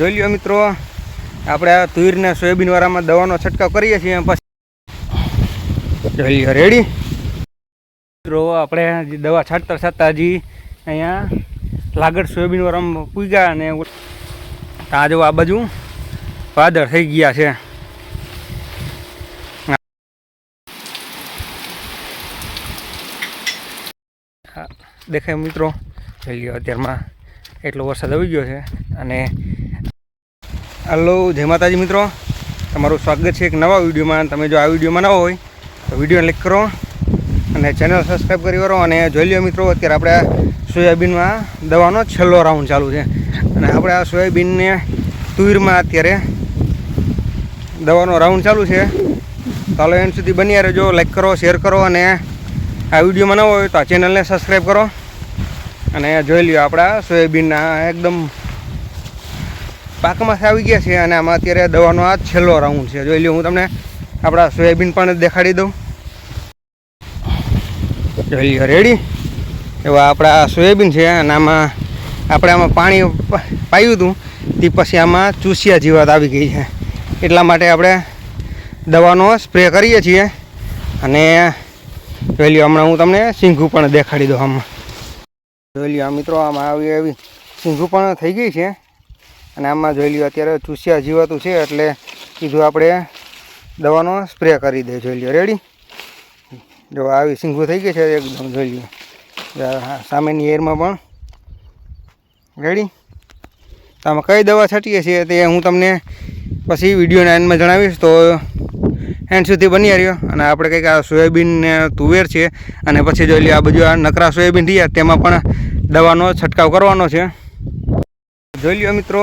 જોઈ લ્યો મિત્રો, આપણે આ તુરને સોયાબીનવાળામાં દવાનો છંટકાવ કરીએ છીએ પછી. જોઈ લ્યો રેડી મિત્રો, આપણે દવા છાંટતા છાંટતા હજી અહીંયા લાગડ સોયાબીનવાળામાં પૂગ્યા અને આ જો આ બાજુ વાદળ થઈ ગયા છે. દેખાય મિત્રો. જોઈ લ્યો, અત્યારમાં એટલો વરસાદ આવી ગયો છે અને હલો, જય માતાજી મિત્રો. તમારું સ્વાગત છે એક નવા વિડીયોમાં. તમે જો આ વિડીયોમાં ન હોય, તો વીડિયો ક્લિક કરો અને ચેનલ સબસ્ક્રાઈબ કરી કરો અને જોઈ લ્યો મિત્રો, અત્યારે આપણે સોયાબીનમાં દવાનો છેલ્લો રાઉન્ડ ચાલુ છે. અને આપણે આ સોયાબીનને તુવેરમાં અત્યારે દવાનો રાઉન્ડ ચાલુ છે. ચાલો એન્ડ સુધી બન્યા રહેજો. લાઈક કરો, શેર કરો અને આ વિડીયોમાં ન હોય તો આ ચેનલને સબસ્ક્રાઈબ કરો. અને જોઈ લ્યો, આપણા સોયાબીનના એકદમ પાકમાંથી આવી ગયા છે અને આમાં અત્યારે દવાનો આ છેલ્લો રાઉન્ડ છે. જોઈ લો હું તમને આપણા સોયાબીન પણ દેખાડી દઉં. જોઈ લો રેડી એવા આપણા સોયાબીન છે અને આમાં આપણે આમાં પાણી પાયું હતું. તે પછી આમાં ચૂસિયા જીવાત આવી ગઈ છે. એટલા માટે આપણે દવાનો સ્પ્રે કરીએ છીએ. અને જોઈ હમણાં હું તમને સિંઘું પણ દેખાડી દઉં આમાં. જોઈ લ્યો મિત્રો આમાં આવી એવી સિંઘું પણ થઈ ગઈ છે. અને આમાં જોઈ લ્યો અત્યારે ચૂસ્યા જીવાતું છે એટલે કીધું આપણે દવાનો સ્પ્રે કરી દે, જોઈ લ્યો. રેડી જો આવી સિંગું થઈ ગઈ છે એકદમ, જોઈ લ્યો. સામેની એરમાં પણ. રેડી તો આમાં કઈ દવા છાંટીએ છીએ તે હું તમને પછી વિડીયોના એન્ડમાં જણાવીશ. તો એન્ડ સુધી બની રહ્યો. અને આપણે કંઈક આ સોયાબીન ને તુવેર છે. અને પછી જોઈ લ્યો આ બધું આ નકરા સોયાબીન રહ્યા, તેમાં પણ દવાનો છંટકાવ કરવાનો છે. જોઈ લ્યો મિત્રો,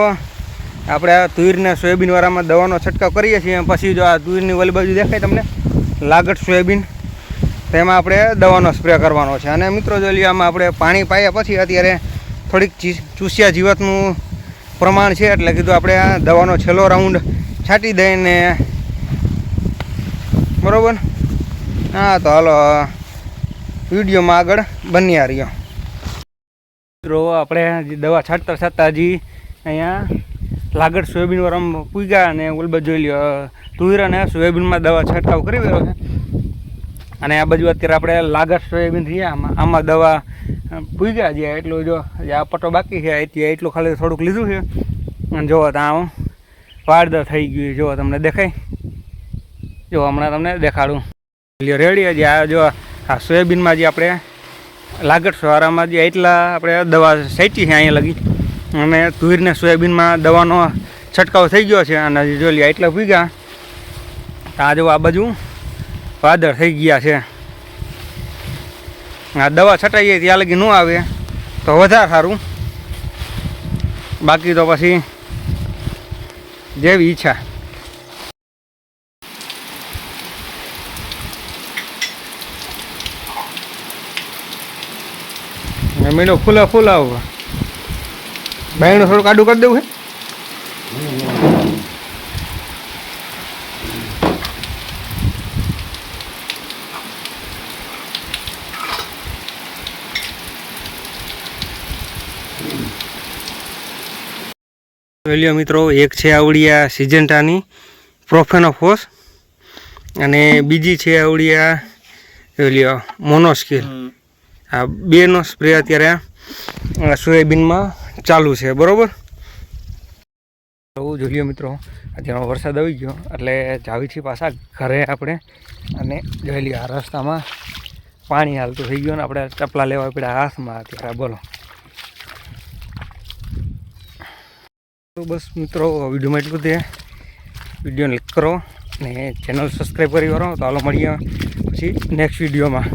આપણે આ તુવેરને સોયાબીનવાળામાં દવાનો છંટકાવ કરીએ છીએ, પછી જો આ તુવેરની વલી બાજુ દેખાય તમને લાગટ સોયાબીન, તેમાં આપણે દવાનો સ્પ્રે કરવાનો છે. અને મિત્રો જોઈ લ્યો, આમાં આપણે પાણી પાયા પછી અત્યારે થોડીક ચૂસિયા જીવાતનું પ્રમાણ છે, એટલે કીધું આપણે આ દવાનો છેલ્લો રાઉન્ડ છાંટી દઈને, બરાબર? હા, તો હાલો, વિડીયોમાં આગળ બન્યા રહ્યો. મિત્રો, આપણે દવા છાંટતા છાંટતા હજી અહીંયા લાગડ સોયાબીનવાળામાં પૂગ્યા અને ઓલબા જોઈ લ્યો તુવેર અને સોયાબીનમાં દવા છંટકાવ કરી રહ્યો છે. અને આ બાજુ અત્યારે આપણે લાગડ સોયાબીન રહ્યા આમાં આમાં દવા પૂગ્યા જ્યાં એટલું જો આ પટ્ટો બાકી છે ત્યાં એટલું ખાલી થોડુંક લીધું છે. અને જોવો ત્યાં વાડદર થઈ ગયું જોવો તમને દેખાય. જો હમણાં તમને દેખાડું. રેડી હજી આ જો આ સોયાબીનમાં જે આપણે લાગટ સવારામાં જે એટલા આપણે દવા સાચી છે, અહીંયા લગી. અને તુવેરને સોયાબીનમાં દવાનો છંટકાવ થઈ ગયો છે અને જોલિયા એટલા ભૂગ્યા તો આ આ બાજુ વાદળ થઈ ગયા છે. આ દવા છટાઈએ ત્યાં લગી ન આવે, તો વધારે સારું. બાકી તો પછી જેવી ઈચ્છા. મીઠો ફૂલા ફૂલા આવું બાયણું થોડું કાઢું કરી દેવું છે જોઈ મિત્રો એક છે આવડિયા સિજન્ટાની પ્રોફેનોફોસ અને બીજી છે આવડિયા જોઈ લ્યો મોનોસ્કિલ. આ બેનો સ્પ્રે અત્યારે સોયાબીનમાં ચાલુ છે, બરોબર? જોઈએ જોઈ મિત્રો અત્યારે વરસાદ આવી ગયો, એટલે જાવી છીએ પાછા ઘરે આપણે. અને જોયેલી આ રસ્તામાં પાણી હાલતું થઈ ગયું ને આપણે ચપલા લેવા પડ્યા હાથમાં અત્યારે, બોલો. તો બસ મિત્રો, વિડીયોમાં એટલું તે વીડિયો લાઈક કરો અને ચેનલ સબસ્ક્રાઈબ કરી કરો તો હાલો મળીએ પછી નેક્સ્ટ વિડીયોમાં.